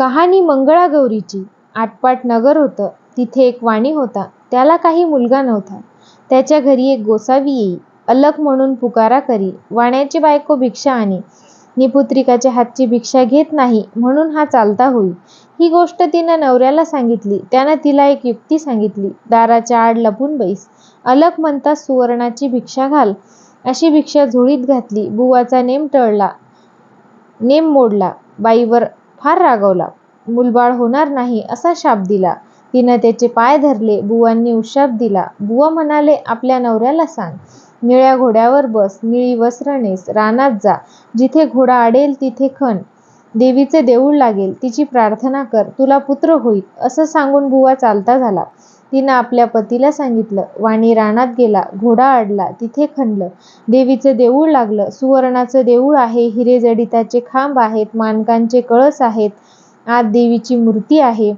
कहाणी मंगळागौरीची आटपाट नगर होतं. तिथे एक वाणी होता. त्याला काही मुलगा नव्हता. त्याच्या घरी एक गोसावी येई. अलग म्हणून पुकारा करी. वाण्याची बायको भिक्षा आणे निपुत्रिकाच्या हातची भिक्षा घेत नाही म्हणून हा चालता होई. ही गोष्ट तिनं नवऱ्याला सांगितली. त्यानं तिला एक युक्ती सांगितली. दाराच्या आड लपून बैस. अलग म्हणता सुवर्णाची भिक्षा घाल. अशी भिक्षा झोळीत घातली. बुवाचा नेम टळला नेम मोडला. बाईवर फार रागवला मुलबाळ होणार नाही असा शाप दिला. तिनं त्याचे पाय धरले. बुवांनी उशाप दिला. बुवा म्हणाले आपल्या नवऱ्याला सांग. निळ्या घोड्यावर बस. निळी वस्त्र नेस. रानात जा. जिथे घोडा अडेल तिथे खण. देवीचे देऊळ लागेल. तिची प्रार्थना कर. तुला पुत्र होईल. असं सांगून बुवा चालता झाला. तिनं आपल्या पतीला सांगितलं. वाणी रानात गेला. घोडा अडला. तिथे खणलं. देवीचं देऊळ लागलं. सुवर्णाचं देऊळ आहे. हिरे-जडिताचे खांब आहेत. माणकांचे कळस आहेत. आत देवीची मूर्ती आहे.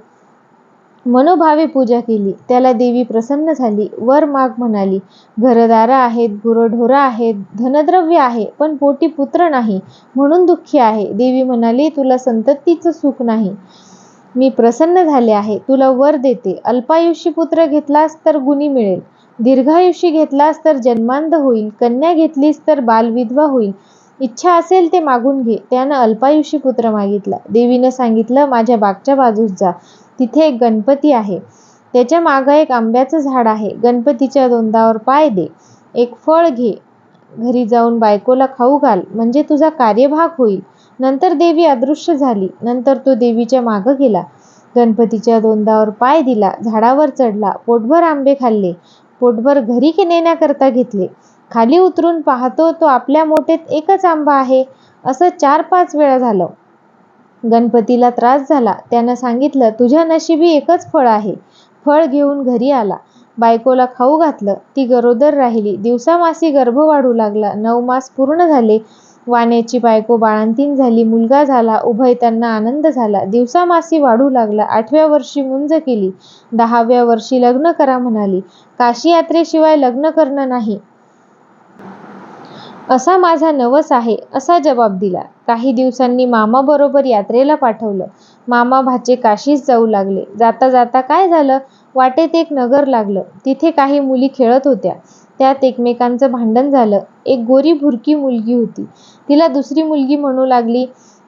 मनोभावे पूजा केली. त्याला देवी प्रसन्न झाली. वर माग म्हणाली. घरदारं आहेत. गुरंढोरं आहेत. धनद्रव्य आहे. पण पोटी पुत्र नाही म्हणून दुःखी आहे. देवी म्हणाली तुला संततीचं सुख नाही. मी प्रसन्न झाले आहे. तुला वर देते. अल्पायुषी पुत्र घेतलास तर गुणी मिळेल. दीर्घायुषी घेतलास तर जन्मांध होईल. कन्या घेतलीस तर बालविधवा होईल. इच्छा असेल ते मागून घे. त्यानं अल्पायुषी पुत्र मागितला. देवीनं सांगितलं माझ्या बागच्या बाजूस जा. तिथे एक गणपती आहे. त्याच्या मागं एक आंब्याचं झाड आहे. गणपतीच्या दोंदावर पाय दे. एक फळ घे. घरी जाऊन बायकोला खाऊ घाल. म्हणजे तुझा कार्यभाग होईल. नंतर देवी अदृश्य झाली. नंतर तो देवीच्या मागं गेला. गणपतीच्या दोंदावर पाय दिला. झाडावर चढला. पोटभर आंबे खाल्ले. पोटभर घरी नेण्याकरता घेतले. खाली उतरून पाहतो तो आपल्या मोठेत एकच आंबा आहे. असं चार-पाच वेळा झालं. गणपतीला त्रास झाला. त्यानं सांगितलं तुझ्या नशिबी एकच फळ आहे. फळ घेऊन घरी आला. बायकोला खाऊ घातलं. ती गरोदर राहिली. दिवसामासी गर्भ वाढू लागला. नऊ मास पूर्ण झाले. वाण्याची बायको बाळंतीण झाली. मुलगा झाला. उभय त्यांना आनंद झाला. दिवसामासी वाढू लागला. आठव्या वर्षी मुंज केली. दहाव्या वर्षी लग्न करा म्हणाली. काशी यात्रेशिवाय लग्न करणं नाही. असा माझा नवस आहे असा जबाब दिला. काही दिवसांनी मामाबरोबर यात्रेला पाठवलं. मामा-भाचे काशीस जाऊ लागले. जाता जाता काय झालं, वाटेत एक नगर लागलं. तिथे काही मुली खेळत होत्या. त्यात एकमेकांचं भांडण झालं. एक गोरी-भुरकी मुलगी होती. तिला दुसरी मुलगी म्हणू लागली,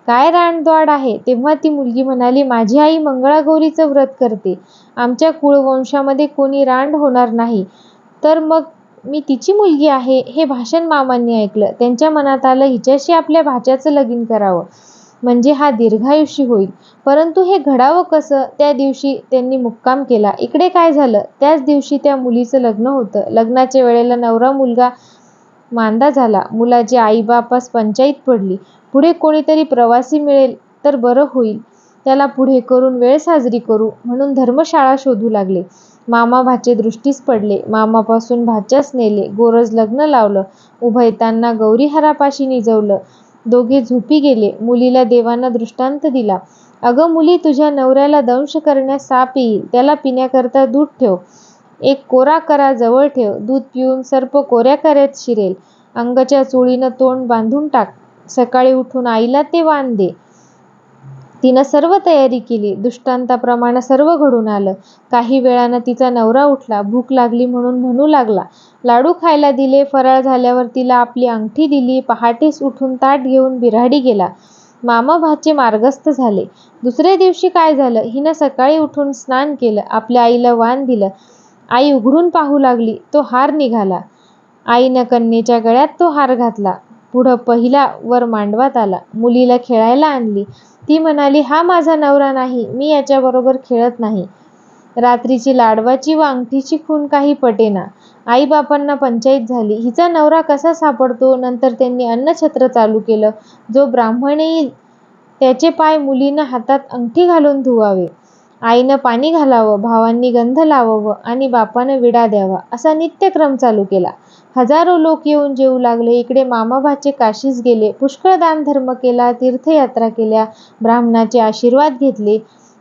काय रानद्वाड आहे. तेव्हा ती मुलगी म्हणाली, माझी आई मंगळागौरीचं व्रत करते. आमच्या कुळवंशामध्ये कोणी रांड होणार नाही, तर मग मी तिची मुलगी आहे. हे भाषण मामांनी ऐकलं. त्यांच्या मनात आलं, हिच्याशी आपल्या भाच्याचं लगीन करावं. म्हणजे हा दीर्घायुषी होईल. परंतु हे घडावं कसं? त्या दिवशी त्यांनी मुक्काम केला. इकडे काय झालं, त्याच दिवशी त्या मुलीचं लग्न होतं. लग्नाच्या वेळेला नवरा-मुलगा मांदा झाला. मुलाची आई-बापास पंचाईत पडली. पुढे कोणीतरी प्रवासी मिळेल तर बरं होईल. त्याला पुढे करून वेळ साजरी करू म्हणून धर्मशाळा शोधू लागले. मामा-भाचे दृष्टीस पडले. मामापासून भाच्यास नेले. गोरज लग्न लावलं. उभयतांना गौरीहारापाशी निजवलं. दोघे झोपी गेले. मुलीला देवानं दृष्टांत दिला. अगं मुली, तुझ्या नवऱ्याला दंश करण्यास साप येईल. त्याला पिण्याकरता दूध ठेव. एक कोरा करा जवळ ठेव. दूध पिऊन सर्प कोऱ्या कऱ्यात शिरेल. अंगाच्या चोळीनं तोंड बांधून टाक. सकाळी उठून आईला ते वाण दे. तिनं सर्व तयारी केली. दृष्टांताप्रमाणं सर्व घडून आलं. काही वेळानं तिचा नवरा उठला. भूक लागली म्हणून म्हणू लागला. लाडू खायला दिले. फराळ झाल्यावर तिला आपली अंगठी दिली. पहाटेस उठून ताट घेऊन बिऱ्हाडी गेला. मामा-भाचे मार्गस्थ झाले. दुसऱ्या दिवशी काय झालं, हिनं सकाळी उठून स्नान केलं. आपल्या आईला वाण दिलं. आई उघडून पाहू लागली. तो हार निघाला. आईनं कन्येच्या गळ्यात तो हार घातला. पुढं पहिला वर मांडवात आला. मुलीला खेळायला आणली. ती म्हणाली, हा माझा नवरा नाही. मी याच्याबरोबर खेळत नाही. रात्रीची लाडवाची व अंगठीची खून काही पटेना. आईबापांना पंचायत पंचाईत झाली. हिचा नवरा कसा सापडतो. नंतर त्यांनी अन्नछत्र चालू केलं. जो ब्राह्मण येईल त्याचे पाय मुलीनं हातात अंगठी घालून धुवावे. आईनं पाणी घालावं. भावांनी गंध लावावं आणि बापानं विडा द्यावा. असा नित्यक्रम चालू केला. हजारो लोक येऊन जेवू लागले. इकडे मामा-भाचे काशीस गेले. पुष्कळ दानधर्म केला. तीर्थयात्रा केल्या. ब्राह्मणाचे आशीर्वाद घेतले.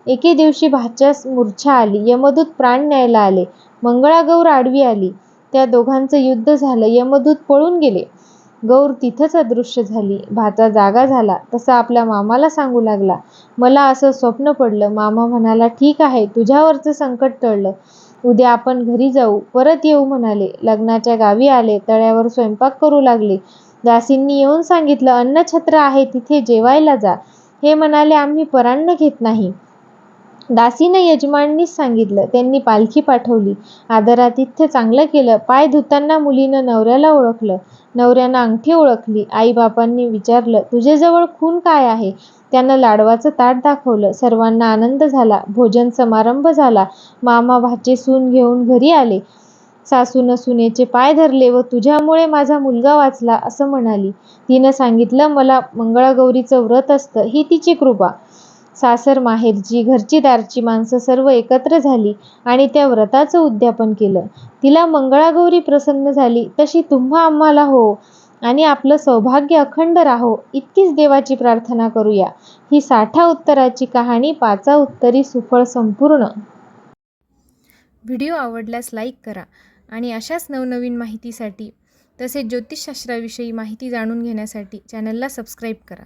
एके दिवशी भाच्यास मूर्छा आली. यमदूत प्राण न्यायला आले. मंगळागौर आडवी आली. त्या दोघांचं युद्ध झालं. यमदूत पळून गेले. गौर तिथंच अदृश्य झाली भाचा जागा झाला तसा आपल्या मामाला सांगू लागला मला असं स्वप्न पडलं मामा म्हणाला ठीक आहे तुझ्यावरचं संकट टळलं उद्या आपण घरी जाऊ. परत येऊ म्हणाले. लग्नाच्या गावी आले. तळ्यावर स्वयंपाक करू लागले. दासींनी येऊन सांगितलं अन्नछत्र आहे तिथे जेवायला जा. हे म्हणाले आम्ही परान्न घेत नाही. दासीनं यजमानीस सांगितलं. त्यांनी पालखी पाठवली. आदरातिथ्य चांगलं केलं. पाय धुताना मुलीनं नवऱ्याला ओळखलं. नवऱ्यानं अंगठी ओळखली. आईबापांनी विचारलं तुझ्याजवळ खून काय आहे? त्यानं लाडवाचं ताट दाखवलं. सर्वांना आनंद झाला. भोजन समारंभ झाला. मामा भाचे सून घेऊन घरी आले. सासूनं सुनेचे पाय धरले व तुझ्यामुळे माझा मुलगा वाचला असं म्हणाली. तिनं सांगितलं मला मंगळागौरीचं व्रत असतं. ही तिची कृपा. सासर माहेरची घरची दारची माणसं सर्व एकत्र झाली आणि त्या व्रताचं उद्यापन केलं. तिला मंगळागौरी प्रसन्न झाली. तशी तुम्हा आम्हाला हो. आणि आपलं सौभाग्य अखंड राहो. इतकीच देवाची प्रार्थना करूया. ही साठा उत्तराची कहाणी पाचा उत्तरी सुफळ संपूर्ण. व्हिडिओ आवडल्यास लाईक करा आणि अशाच नवनवीन माहितीसाठी तसेच ज्योतिषशास्त्राविषयी माहिती जाणून घेण्यासाठी चॅनलला सबस्क्राईब करा.